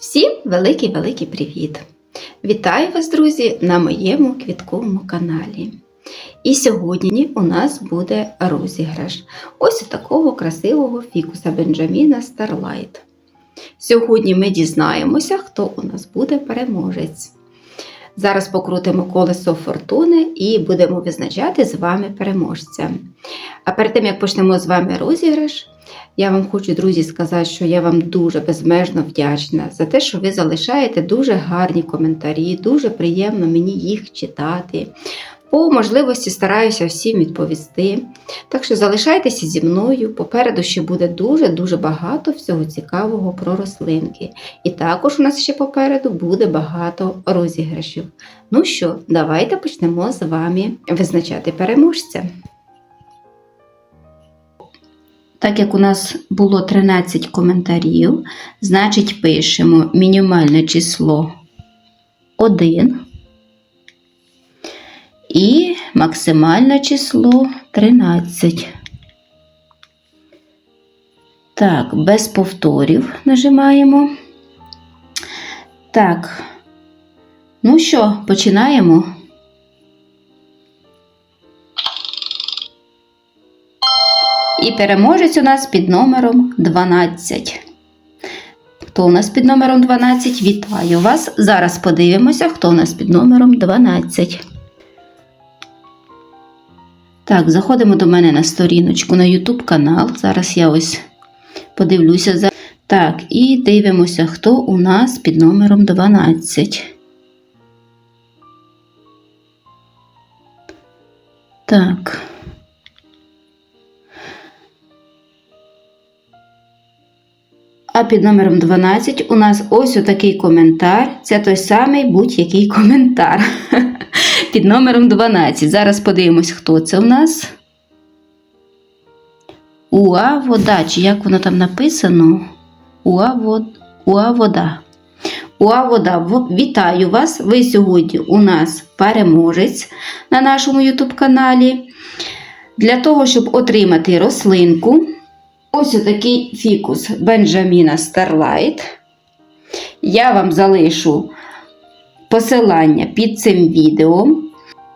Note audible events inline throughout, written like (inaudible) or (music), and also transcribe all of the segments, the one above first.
Всім великий-великий привіт! Вітаю вас, друзі, на моєму квітковому каналі. І сьогодні у нас буде розіграш ось такого красивого фікуса Бенджаміна Starlight. Сьогодні ми дізнаємося, хто у нас буде переможець. Зараз покрутимо колесо фортуни і будемо визначати з вами переможця. А перед тим, як почнемо з вами розіграш, я вам хочу, друзі, сказати, що я вам дуже безмежно вдячна за те, що ви залишаєте дуже гарні коментарі, дуже приємно мені їх читати. По можливості стараюся всім відповісти. Так що залишайтеся зі мною. Попереду ще буде дуже-дуже багато всього цікавого про рослинки. І також у нас ще попереду буде багато розіграшів. Ну що, давайте почнемо з вами визначати переможця. Так як у нас було 13 коментарів, значить пишемо мінімальне число 1 і максимальне число 13. Так, без повторів нажимаємо. Так, ну що, починаємо. І переможець у нас під номером 12. Хто у нас під номером 12? Вітаю вас! Зараз подивимося, хто у нас під номером 12. Так, заходимо до мене на сторіночку на YouTube канал. Зараз я ось подивлюся. за- Так, і дивимося, хто у нас під номером 12. Так. А під номером 12 у нас ось отакий коментар. Це той самий будь-який коментар. (laughs) Під номером 12. Зараз подивимось, хто це у нас. Уа вода, чи як воно там написано? Уа, вод... Уа вода. Уа вода, вітаю вас! Ви сьогодні у нас переможець на нашому YouTube каналі. Для того, щоб отримати рослинку, ось отакий фікус Бенджаміна Starlight. Я вам залишу посилання під цим відео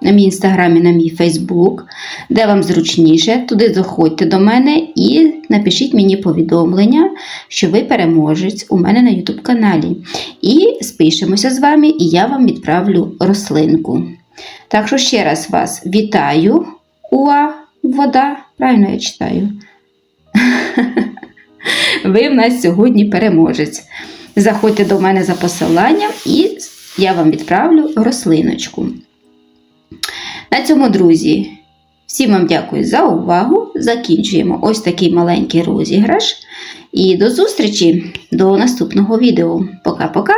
на мій інстаграм і на мій Фейсбук, де вам зручніше. Туди заходьте до мене і напишіть мені повідомлення, що ви переможець у мене на YouTube каналі. І спишемося з вами, і я вам відправлю рослинку. Так що ще раз вас вітаю, Уа, вода, правильно я читаю. (laughs) Ви в нас сьогодні переможець. Заходьте до мене за посиланням і я вам відправлю рослиночку. На цьому, друзі, всім вам дякую за увагу. Закінчуємо ось такий маленький розіграш. І до зустрічі до наступного відео. Пока-пока!